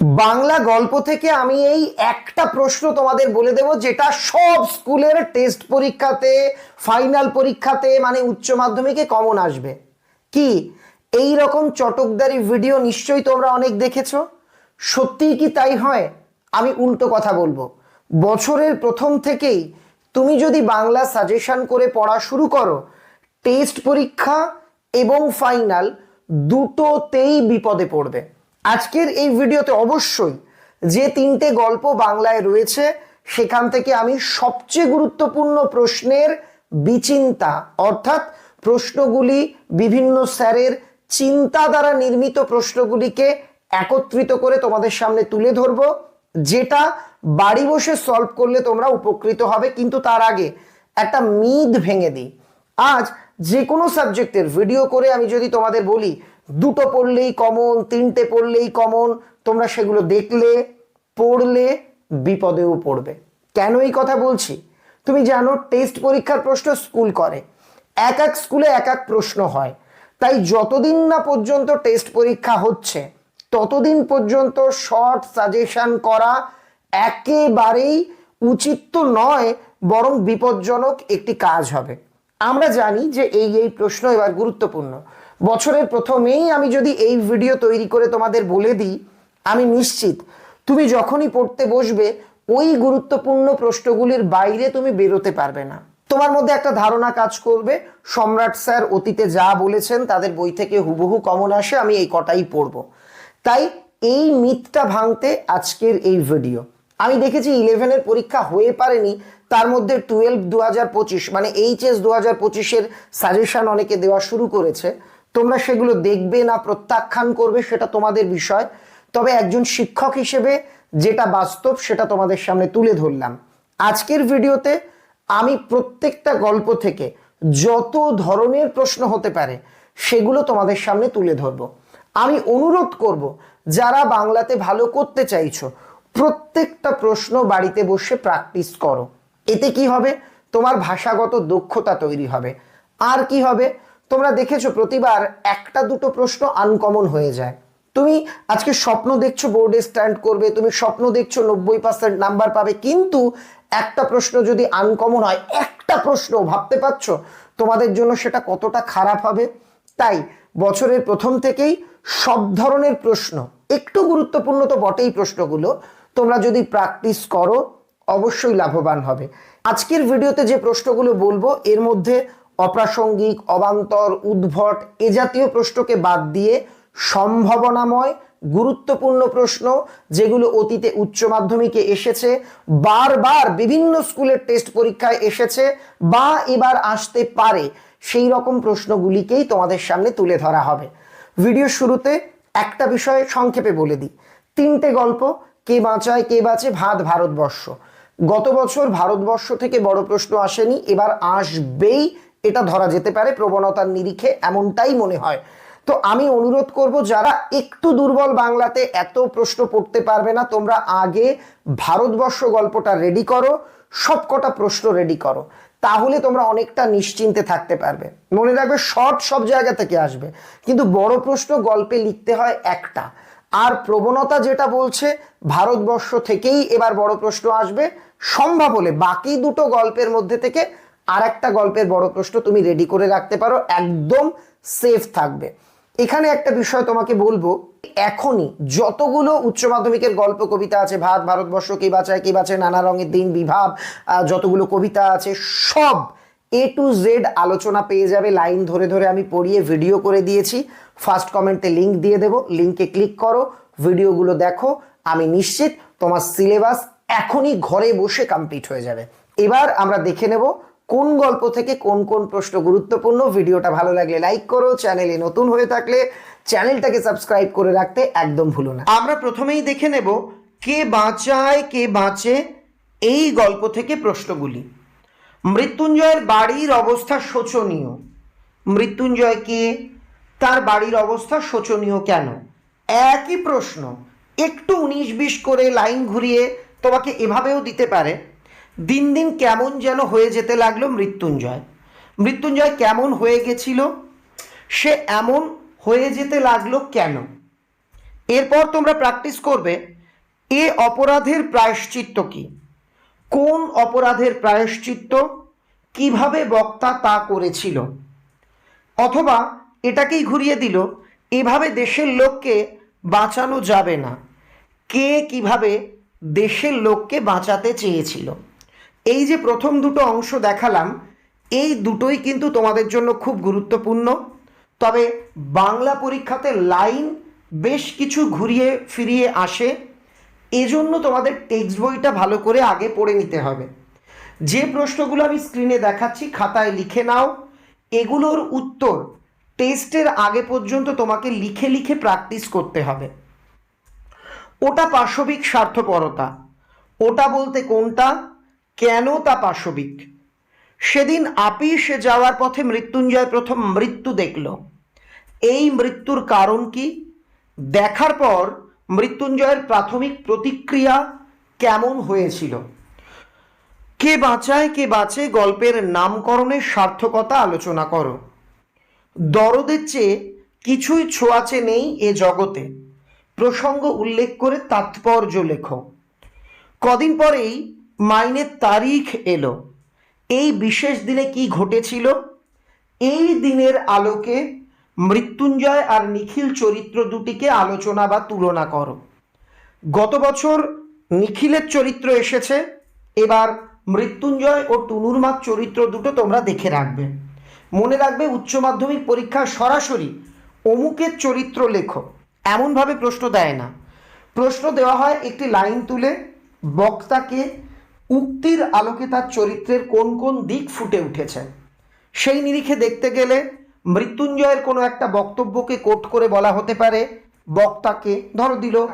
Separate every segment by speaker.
Speaker 1: বাংলা গল্প থেকে আমি এই একটা প্রশ্ন তোমাদের বলে দেব, যেটা সব স্কুলের টেস্ট পরীক্ষাতে, ফাইনাল পরীক্ষাতে মানে উচ্চ মাধ্যমিকে কমন আসবে। কি? এই রকম চটকদারি ভিডিও নিশ্চয়ই তোমরা অনেক দেখেছ। সত্যিই কি তাই হয়? আমি উল্টো কথা বলব। বছরের প্রথম থেকেই তুমি যদি বাংলা সাজেশন করে পড়া শুরু করো, টেস্ট পরীক্ষা এবং ফাইনাল দুটোতেই বিপদে পড়বে। আজকের এই ভিডিওতে অবশ্যই যে তিনটে গল্প বাংলায় রয়েছে, সেখান থেকে আমি সবচেয়ে গুরুত্বপূর্ণ প্রশ্নের বিচিন্তা, অর্থাৎ প্রশ্নগুলি বিভিন্ন স্যারের চিন্তা দ্বারা নির্মিত প্রশ্নগুলিকে একত্রিত করে তোমাদের সামনে তুলে ধরবো, যেটা বাড়ি বসে সলভ করলে তোমরা উপকৃত হবে, কিন্তু তার আগে একটা মিথ ভেঙে দিই। আজ যে কোনো সাবজেক্টের ভিডিও করে আমি যদি তোমাদের বলি দুটো পড়লেই কমন তিনটে পড়লেই কমন তোমরা সেগুলো দেখলে, পড়লে বিপদেও পড়বে। কেন এই কথা বলছি? তুমি জানো টেস্ট পরীক্ষার প্রশ্ন স্কুল করে। এক এক স্কুলে এক এক প্রশ্ন হয়। তাই যতদিন না পর্যন্ত টেস্ট পরীক্ষা হচ্ছে, ততদিন পর্যন্ত শর্ট সাজেশন করা একেবারেই উচিত তো নয়, বরং বিপজ্জনক একটি কাজ হবে। আমরা জানি যে এই এই প্রশ্ন এবার গুরুত্বপূর্ণ। বছরের প্রথমেই আমি যদি এই ভিডিও তৈরি করে তোমাদের বলে দিই, আমি নিশ্চিত তুমি যখনই পড়তে বসবে, ওই গুরুত্বপূর্ণ প্রশ্নগুলির বাইরে তুমি বেরোতে পারবে না। তোমার মধ্যে একটা ধারণা কাজ করবে, সম্রাট স্যার অতীতে যা বলেছেন তাদের বই থেকে হুবহু কমন আসে, আমি এই কটাই পড়ব। তাই এই মিথটা ভাঙতে আজকের এই ভিডিও। আমি দেখেছি ইলেভেনের পরীক্ষা হয়ে পারেনি, তার মধ্যে টুয়েলভ দু হাজার পঁচিশ মানে এইচএস দু হাজার পঁচিশের সাজেশন অনেকে দেওয়া শুরু করেছে। তোমরা সেগুলো দেখবে না, প্রত্যাখ্যান করবে, সেটা তোমাদের বিষয়। তবে একজন শিক্ষক হিসেবে যেটা বাস্তব, সেটা তোমাদের সামনে তুলে ধরলাম। আজকের ভিডিওতে আমি প্রত্যেকটা গল্প থেকে যত ধরনের প্রশ্ন হতে পারে, সেগুলো তোমাদের সামনে তুলে ধরবো। আমি অনুরোধ করব, যারা বাংলাতে ভালো করতে চাইছো, প্রত্যেকটা প্রশ্ন বাড়িতে বসে প্র্যাকটিস করো। এতে কি হবে? তোমার ভাষাগত দক্ষতা তৈরি হবে। আর কি হবে? তোমরা দেখেছ প্রতিবার একটা দুটো প্রশ্ন আনকমন হয়ে যায়। তুমি আজকে স্বপ্ন দেখছ বোর্ডে স্ট্যান্ড করবে, তুমি স্বপ্ন দেখছ নব্বই পার্সেন্ট নাম্বার পাবে, কিন্তু একটা প্রশ্ন যদি আনকমন হয়, একটা প্রশ্ন ভাবতে পারছ, তোমাদের জন্য সেটা কতটা খারাপ হবে? তাই বছরের প্রথম থেকেই সব ধরনের প্রশ্ন, একটু গুরুত্বপূর্ণ তো বটেই প্রশ্নগুলো, তোমরা যদি প্র্যাকটিস করো, অবশ্যই লাভবান হবে। আজকের ভিডিওতে যে প্রশ্নগুলো বলব, এর মধ্যে অপ্রাসঙ্গিক, অবান্তর, উদ্ভট এ জাতীয় প্রশ্নকে বাদ দিয়ে সম্ভাবনাময়, গুরুত্বপূর্ণ প্রশ্ন যেগুলো অতীতে উচ্চ মাধ্যমিকে এসেছে, বারবার বিভিন্ন স্কুলের টেস্ট পরীক্ষায় এসেছে বা এবার আসতে পারে, সেই রকম প্রশ্নগুলিকেই তোমাদের সামনে তুলে ধরা হবে। ভিডিও শুরুতে একটা বিষয় সংক্ষেপে বলে দিই। তিনটে গল্প, কে বাঁচায়, কে বাঁচে, ভাত ভারতবর্ষ। গত বছর ভারতবর্ষ থেকে বড় প্রশ্ন আসেনি, এবার আসবেই এটা ধরা যেতে পারে, প্রবণতার নিরিখে এমনটাই মনে হয়। তো আমি অনুরোধ করব, যারা একটু দুর্বল বাংলাতে এত প্রশ্ন পড়তে পারবে না, তোমরা আগে ভারতবর্ষ গল্পটা রেডি করো সব কটা প্রশ্ন রেডি করো। তাহলে তোমরা অনেকটা নিশ্চিন্তে থাকতে পারবে। মনে রাখবে শর্ট সব জায়গা থেকে আসবে। কিন্তু বড় প্রশ্ন গল্পে লিখতে হয় একটা। আর প্রবণতা যেটা বলছে, ভারতবর্ষ থেকেই এবার বড় প্রশ্ন আসবে। সম্ভব হলে বাকি দুটো গল্পের মধ্যে থেকে আর একটা গল্পের বড় প্রশ্ন তুমি রেডি করে রাখতে পারো, একদম সেফ থাকবে। এখানে একটা বিষয় তোমাকে বলব, এখনই যতগুলো উচ্চ মাধ্যমিকের গল্প কবিতা আছে, ভাত, ভারতবর্ষ, কে বাঁচায় কে বাঁচায়, নানা রঙের দিন, বিভাব যতগুলো কবিতা আছে, সব এ টু জেড আলোচনা পেয়ে যাবে, লাইন ধরে ধরে আমি পড়িয়ে ভিডিও করে দিয়েছি। ফার্স্ট কমেন্টে লিংক দিয়ে দেবো লিঙ্কে ক্লিক করো ভিডিওগুলো দেখো, আমি নিশ্চিত তোমার সিলেবাস এখনই ঘরে বসে কমপ্লিট হয়ে যাবে। এবার আমরা দেখে নেব কোন গল্প থেকে কোন কোন প্রশ্ন গুরুত্বপূর্ণ, ভিডিওটা ভালো লাগলে লাইক করো, চ্যানেলে নতুন হয়ে থাকলে চ্যানেলটাকে সাবস্ক্রাইব করে রাখতে একদম ভুলো না। আমরা প্রথমেই দেখে নেব, কে বাঁচায়, কে বাঁচে এই গল্প থেকে প্রশ্নগুলি। মৃত্যুঞ্জয়ের বাড়ির অবস্থা শোচনীয়। মৃত্যুঞ্জয় কে? তার বাড়ির অবস্থা শোচনীয় কেন? একই প্রশ্ন, একটু উনিশ বিশ করে লাইন ঘুরিয়ে তোমাকে এভাবেও দিতে পারে দিন দিন কেমন যেন হয়ে যেতে লাগল মৃত্যুঞ্জয়। মৃত্যুঞ্জয় কেমন হয়ে গেছিল? সে এমন হয়ে যেতে লাগল কেন? এরপর তোমরা প্র্যাকটিস করবে, এ অপরাধের প্রায়শ্চিত্ত কি? কোন অপরাধের প্রায়শ্চিত্ত? কীভাবে বক্তা তা করেছিল? অথবা এটাকেই ঘুরিয়ে দিল, এভাবে দেশের লোককে বাঁচানো যাবে না। কে কীভাবে দেশের লোককে বাঁচাতে চেয়েছিল? এই যে প্রথম দুটো অংশ দেখালাম, এই দুটোই কিন্তু তোমাদের জন্য খুব গুরুত্বপূর্ণ। তবে বাংলা পরীক্ষাতে লাইন বেশ কিছু ঘুরিয়ে ফিরিয়ে আসে। এজন্য তোমাদের টেক্সট বইটা ভালো করে আগে পড়ে নিতে হবে। যে প্রশ্নগুলো আমি স্ক্রিনে দেখাচ্ছি, খাতায় লিখে নাও। এগুলোর উত্তর টেস্টের আগে পর্যন্ত তোমাকে লিখে লিখে প্র্যাকটিস করতে হবে। ওটা পাশবিক স্বার্থপরতা। ওটা বলতে কোনটা? কেন তা পাশবিক সেদিন আপিসে যাওয়ার পথে মৃত্যুঞ্জয় প্রথম মৃত্যু দেখল। এই মৃত্যুর কারণ কি? দেখার পর মৃত্যুঞ্জয়ের প্রাথমিক প্রতিক্রিয়া কেমন হয়েছিল? কে বাঁচায়, কে বাঁচে গল্পের নামকরণের সার্থকতা আলোচনা করো। দরদের চেয়ে কিছুই ছোঁয়াচে নেই এ জগতে। প্রসঙ্গ উল্লেখ করে তাৎপর্য লেখো। কদিন পরেই মাইনের তারিখ এলো। এই বিশেষ দিনে কি ঘটেছিল? এই দিনের আলোকে মৃত্যুঞ্জয় আর নিখিল চরিত্র দুটিকে আলোচনা বা তুলনা করো। গত বছর নিখিলের চরিত্র এসেছে, এবার মৃত্যুঞ্জয় ও টুনুর টুনুরমার চরিত্র দুটো তোমরা দেখে রাখবে। মনে রাখবে উচ্চ মাধ্যমিক পরীক্ষা সরাসরি অমুকের চরিত্র লেখো, এমনভাবে প্রশ্ন দেয় না। প্রশ্ন দেওয়া হয় একটি লাইন তুলে, বক্তাকে উক্তির আলোকে তার চরিত্রের কোন কোন দিক ফুটে উঠেছে? সেই নিরিখে দেখতে গেলে মৃত্যুঞ্জয়ের কোনো একটা বক্তব্যকে কোট করে বলা হতে পারে, বক্তাকে। ধরো দিল,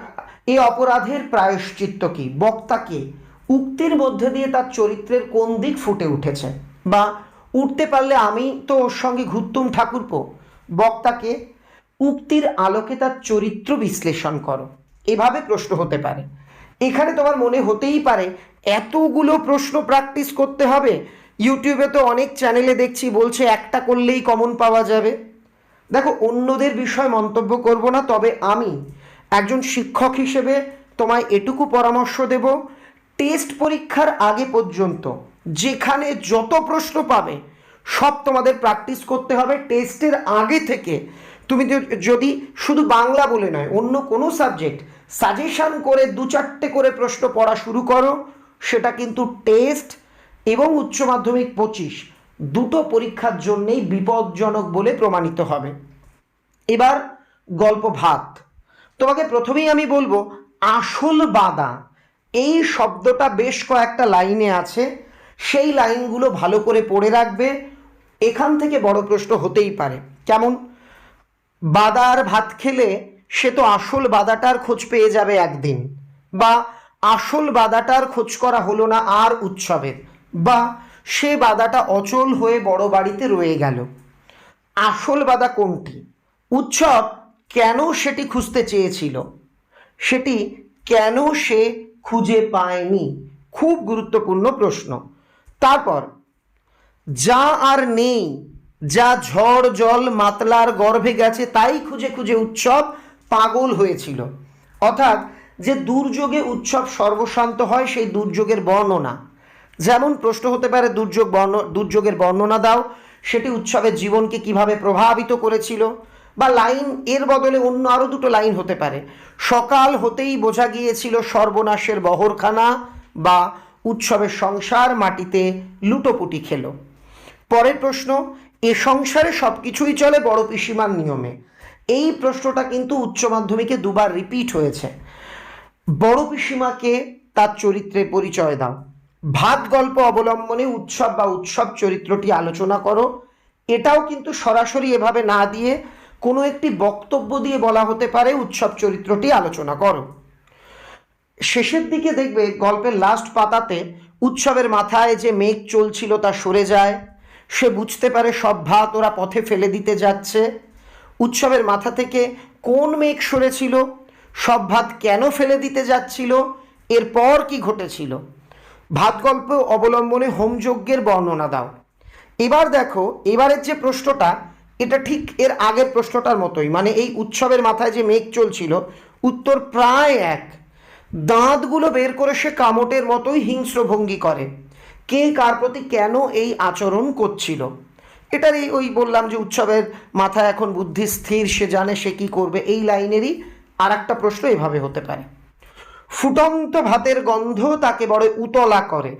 Speaker 1: এ অপরাধের প্রায়শ্চিত্ত কি? বক্তাকে। উক্তির মধ্যে দিয়ে তার চরিত্রের কোন দিক ফুটে উঠেছে? বা উঠতে পারলে আমি তো ওর সঙ্গে ঘুরতুম ঠাকুরপো। বক্তাকে, উক্তির আলোকে তার চরিত্র বিশ্লেষণ করো। এভাবে প্রশ্ন হতে পারে। এখানে তোমার মনে হতেই পারে এতগুলো প্রশ্ন প্র্যাকটিস করতে হবে। ইউটিউবে তো অনেক চ্যানেলে দেখছি বলছে একটা করলেই কমন পাওয়া যাবে। দেখো, অন্যদের বিষয় মন্তব্য করব না, তবে আমি একজন শিক্ষক হিসেবে তোমায় এটুকু পরামর্শ দেব টেস্ট পরীক্ষার আগে পর্যন্ত যেখানে যত প্রশ্ন পাবে, সব তোমাদের প্র্যাকটিস করতে হবে। টেস্টের আগে থেকে তুমি যদি শুধু বাংলা বলে নয়, অন্য কোনো সাবজেক্ট সাজেশন করে দু চারটে করে প্রশ্ন পড়া শুরু করো। সেটা কিন্তু টেস্ট এবং উচ্চ মাধ্যমিক পঁচিশ। দুটো পরীক্ষার জন্যেই বিপজ্জনক বলে প্রমাণিত হবে। এবার গল্প ভাত। তোমাকে প্রথমেই আমি বলব, আসল বাদা। এই শব্দটা বেশ কয়েকটা লাইনে আছে। সেই লাইনগুলো ভালো করে পড়ে রাখবে। এখান থেকে বড় প্রশ্ন হতেই পারে। কেমন? বাদার ভাত খেলে সে তো আসল বাদাটার খোঁজ পেয়ে যাবে একদিন। বা, আসল বাদাটার খোঁজ করা হলো না আর উৎসবের। বা, সে বাদাটা অচল হয়ে বড় বাড়িতে রয়ে গেল। আসল বাধা কোনটি? উৎসব কেন সেটি খুঁজতে চেয়েছিল? সেটি কেন সে খুঁজে পায়নি? খুব গুরুত্বপূর্ণ প্রশ্ন। তারপর, যা আর নেই, যা ঝড় জল মাতলার গর্ভে গেছে তাই খুঁজে খুঁজে উৎসব পাগল হয়েছিল। অর্থাৎ যে দুর্যোগে উৎসব সর্বশান্ত হয়, সেই দুর্যোগের বর্ণনা। যেমন প্রশ্ন হতে পারে, দুর্যোগ বর্ণ, দুর্যোগের বর্ণনা দাও। সেটি উৎসবের জীবনকে কীভাবে প্রভাবিত করেছিল? বা লাইন, এর বদলে অন্য আরও দুটো লাইন হতে পারে। সকাল হতেই বোঝা গিয়েছিল সর্বনাশের বহরখানা বা উৎসবের সংসার মাটিতে লুটোপুটি খেলো। পরের প্রশ্ন, এ সংসারে সব কিছুই চলে বড় পিসিমার নিয়মে। এই প্রশ্নটা কিন্তু উচ্চ মাধ্যমিকে দুবার রিপিট হয়েছে। বড় পিসিমাকে তার চরিত্রে পরিচয় দাও। ভাত গল্প অবলম্বনে উৎসব বা উৎসব চরিত্রটি আলোচনা করো। এটাও কিন্তু সরাসরি এভাবে না দিয়ে কোনো একটি বক্তব্য দিয়ে বলা হতে পারে উৎসব চরিত্রটি আলোচনা করো। শেষের দিকে দেখবে গল্পের লাস্ট পাতাতে উৎসবের মাথায় যে মেঘ চলছিল তা সরে যায়। সে বুঝতে পারে সব ভাত ওরা পথে ফেলে দিতে যাচ্ছে। উৎসবের মাথা থেকে কোন মেঘ সরেছিল? সব ভাত কেন ফেলে দিতে যাচ্ছিল? এরপর কি ঘটেছিল? ভাত গল্প অবলম্বনে হোমযজ্ঞের বর্ণনা দাও। এবার দেখো, এবারের যে প্রশ্নটা, এটা ঠিক এর আগের প্রশ্নটার মতোই। মানে এই উৎসবের মাথায় যে মেঘ চলছিল, উত্তর প্রায় এক। দাঁতগুলো বের করে সে কামটের মতোই হিংস্র ভঙ্গি করে। কে কার প্রতি কেন এই আচরণ করছিল? এটারই ওই বললাম যে উৎসবের মাথায় এখন বুদ্ধি স্থির, সে জানে সে কি করবে, এই লাইনেরই আর একটা প্রশ্ন এভাবে হতে পারে। ফুটন্ত ভাতের গন্ধ তাকে বড় উতলা করে।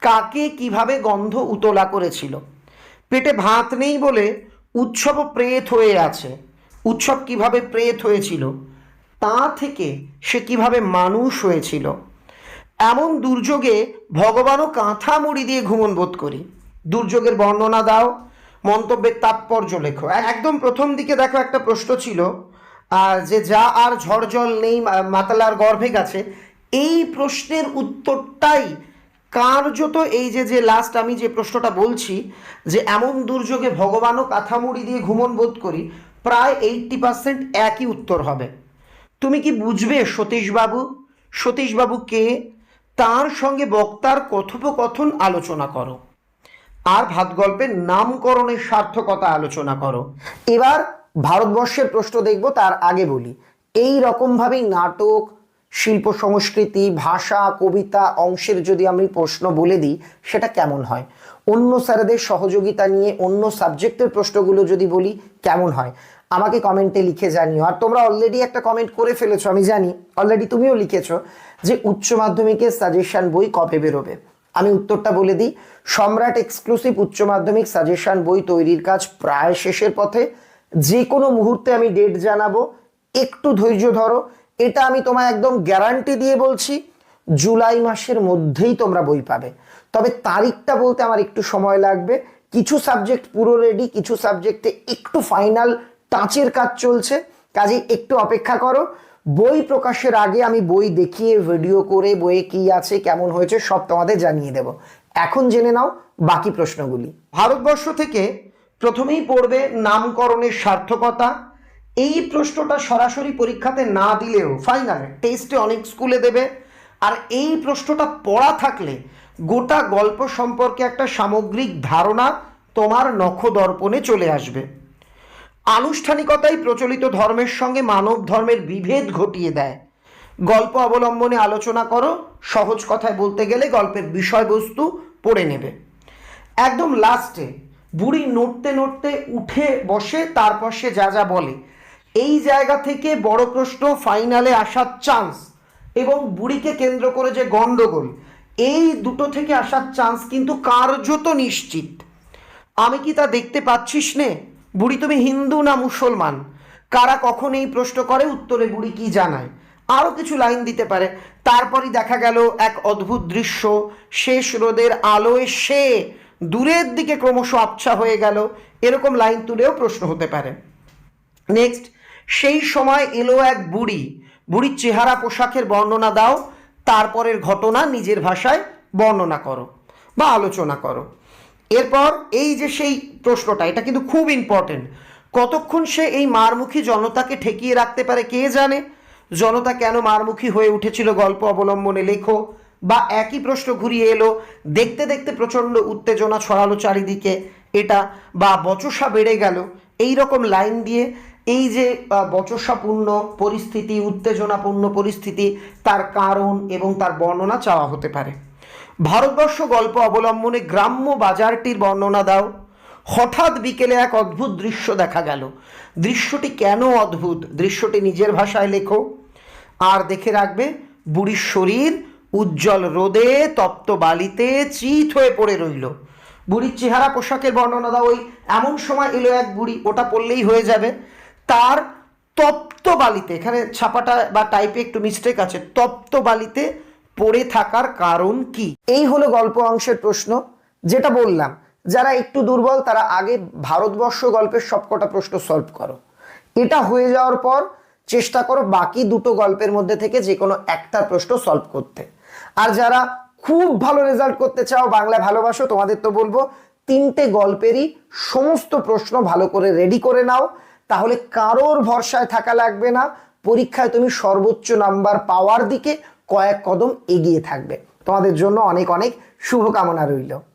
Speaker 1: কাকে কীভাবে গন্ধ উতলা করেছিল? পেটে ভাত নেই বলে উৎসব প্রেত হয়ে আছে। উৎসব কীভাবে প্রেত হয়েছিল? তা থেকে সে কীভাবে মানুষ হয়েছিল? এমন দুর্যোগে ভগবানও কাঁথা মুড়ি দিয়ে ঘুমন বোধ করি। দুর্যোগের বর্ণনা দাও। মন্তব্যের তাৎপর্য লেখো। একদম প্রথম দিকে দেখো একটা প্রশ্ন ছিল যে যা আর ঝড় জল নেই মাতালার গর্ভে গেছে। এই প্রশ্নের উত্তরটাই কার্যত এই যে যে লাস্ট আমি যে প্রশ্নটা বলছি, যে এমন দুর্যোগে ভগবানও কাঁথামুড়ি দিয়ে ঘুমন বোধ করি, প্রায় এইট্টি পার্সেন্ট একই উত্তর হবে। তুমি কি বুঝবে, সতীশবাবু? সতীশবাবু কে? তার সঙ্গে বক্তার কথোপকথন আলোচনা করো। আর ভাত গল্পের নামকরণের সার্থকতা আলোচনা করো। এবার ভারতবর্ষের প্রশ্ন দেখব, তার আগে বলি। এই রকমভাবেই নাটক, শিল্প সংস্কৃতি, ভাষা, কবিতা অংশের যদি আমি প্রশ্ন বলে দিই, সেটা কেমন হয়? অন্য স্যারেদের সহযোগিতা নিয়ে অন্য সাবজেক্টের প্রশ্নগুলো যদি বলি, কেমন হয়? আমাকে কমেন্টে লিখে জানিও। আর তোমরা অলরেডি একটা কমেন্ট করে ফেলেছো, আমি জানি। অলরেডি তুমিও লিখেছো যে উচ্চ মাধ্যমিকের সাজেশন বই কবে বেরোবে? আমি উত্তরটা বলে দিই। সম্রাট এক্সক্লুসিভ উচ্চ মাধ্যমিক সাজেশন বই তৈরির কাজ প্রায় শেষের পথে। যে কোনো মুহূর্তে আমি ডেট জানাব। একটু ধৈর্য ধরো। এটা আমি তোমায় একদম গ্যারান্টি দিয়ে বলছি, জুলাই মাসের মধ্যেই তোমরা বই পাবে। তবে তারিখটা বলতে আমার একটু সময় লাগবে। কিছু সাবজেক্ট পুরো রেডি কিছু সাবজেক্টে একটু ফাইনাল টাচের কাজ চলছে। কাজে একটু অপেক্ষা করো। বই প্রকাশের আগে আমি বই দেখিয়ে, ভিডিও করে, বইয়ে কি আছে, কেমন হয়েছে, সব তোমাদের জানিয়ে দেব। এখন জেনে নাও বাকি প্রশ্নগুলি। ভারতবর্ষ থেকে প্রথমেই পড়বে নামকরণের সার্থকতা। এই প্রশ্নটা সরাসরি পরীক্ষাতে না দিলেও ফাইনালে টেস্টে অনেক স্কুলে দেবে। আর এই প্রশ্নটা পড়া থাকলে গোটা গল্প সম্পর্কে একটা সামগ্রিক ধারণা তোমার নখদর্পণে চলে আসবে। আনুষ্ঠানিকতাই প্রচলিত ধর্মের সঙ্গে মানব ধর্মের বিভেদ ঘটিয়ে দেয়। গল্প অবলম্বনে আলোচনা করো, সহজ কথায় বলতে গেলে গল্পের বিষয়বস্তু পড়ে নেবে। একদম লাস্টে বুড়ি নড়তে নড়তে উঠে বসে, তারপর সে যা যা বলে। এই জায়গা থেকে বড় প্রশ্ন ফাইনালে আসার চান্স এবং বুড়িকে কেন্দ্র করে যে গন্ডগোল এই দুটো থেকে আসার চান্স কিন্তু কার্যত নিশ্চিত। আমি কি তা দেখতে পাচ্ছিস নে? বুড়ি, তুমি হিন্দু না মুসলমান? কারা কখন এই প্রশ্ন করে, উত্তরে বুড়ি কি জানায়? আরও কিছু লাইন দিতে পারে। তারপরই দেখা গেল এক অদ্ভুত দৃশ্য। শেষ রোদের আলোয় সে দূরের দিকে ক্রমশ আবছা হয়ে গেল। এরকম লাইন তুলেও প্রশ্ন হতে পারে। নেক্সট, সেই সময় এলো এক বুড়ি। বুড়ির চেহারা, পোশাকের বর্ণনা দাও। তারপরের ঘটনা নিজের ভাষায় বর্ণনা করো বা আলোচনা করো। এরপর এই যে সেই প্রশ্নটা, এটা কিন্তু খুব ইম্পর্টেন্ট কতক্ষণ সে এই মারমুখী জনতাকে ঠেকিয়ে রাখতে পারে কে জানে? জনতা কেন মারমুখী হয়ে উঠেছিল গল্প অবলম্বনে লেখো, বা একই প্রশ্ন ঘুরিয়ে এলো, দেখতে দেখতে প্রচণ্ড উত্তেজনা ছড়ালো চারিদিকে, এটা বা বচসা বেড়ে গেল। এই রকম লাইন দিয়ে এই যে বচসাপূর্ণ পরিস্থিতি, উত্তেজনাপূর্ণ পরিস্থিতি, তার কারণ এবং তার বর্ণনা চাওয়া হতে পারে। ভারতবর্ষ গল্প অবলম্বনে গ্রাম্য বাজারটির বর্ণনা দাও। হঠাৎ বিকেলে এক অদ্ভুত দৃশ্য দেখা গেল। দৃশ্যটি কেন অদ্ভুত? দৃশ্যটি নিজের ভাষায় লেখো। আর দেখে রাখবে, বুড়ির শরীর উজ্জ্বল রোদে তপ্ত বালিতে চিত হয়ে পড়ে রইল। বুড়ির চেহারা পোশাকের বর্ণনা দাও। ওই এমন সময় এলো এক বুড়ি, ওটা পড়লেই হয়ে যাবে। তার তপ্ত বালিতে, এখানে ছাপাটা বা টাইপে একটু মিস্টেক আছে, তপ্ত বালিতে পড়ে থাকার কারণ কি? এই হলো গল্প অংশের প্রশ্ন। যেটা বললাম, যারা একটু দুর্বল, তারা আগে ভারতবর্ষ গল্পের সবকটা প্রশ্ন সলভ করো। এটা হয়ে যাওয়ার পর চেষ্টা করো বাকি দুটো গল্পের মধ্যে থেকে যে কোনো একটা প্রশ্ন সলভ করতে। আর যারা খুব ভালো রেজাল্ট করতে চাও, বাংলা ভালোবাসো, তোমাদের তো বলব, তিনটে গল্পেরই সমস্ত প্রশ্ন ভালো করে রেডি করে নাও। তাহলে কারোর ভরসায় থাকা লাগবে না। পরীক্ষায় তুমি সর্বোচ্চ নাম্বার পাওয়ার দিকে কয়েক কদম এগিয়ে থাকবে। তোমাদের জন্য অনেক অনেক শুভকামনা রইল।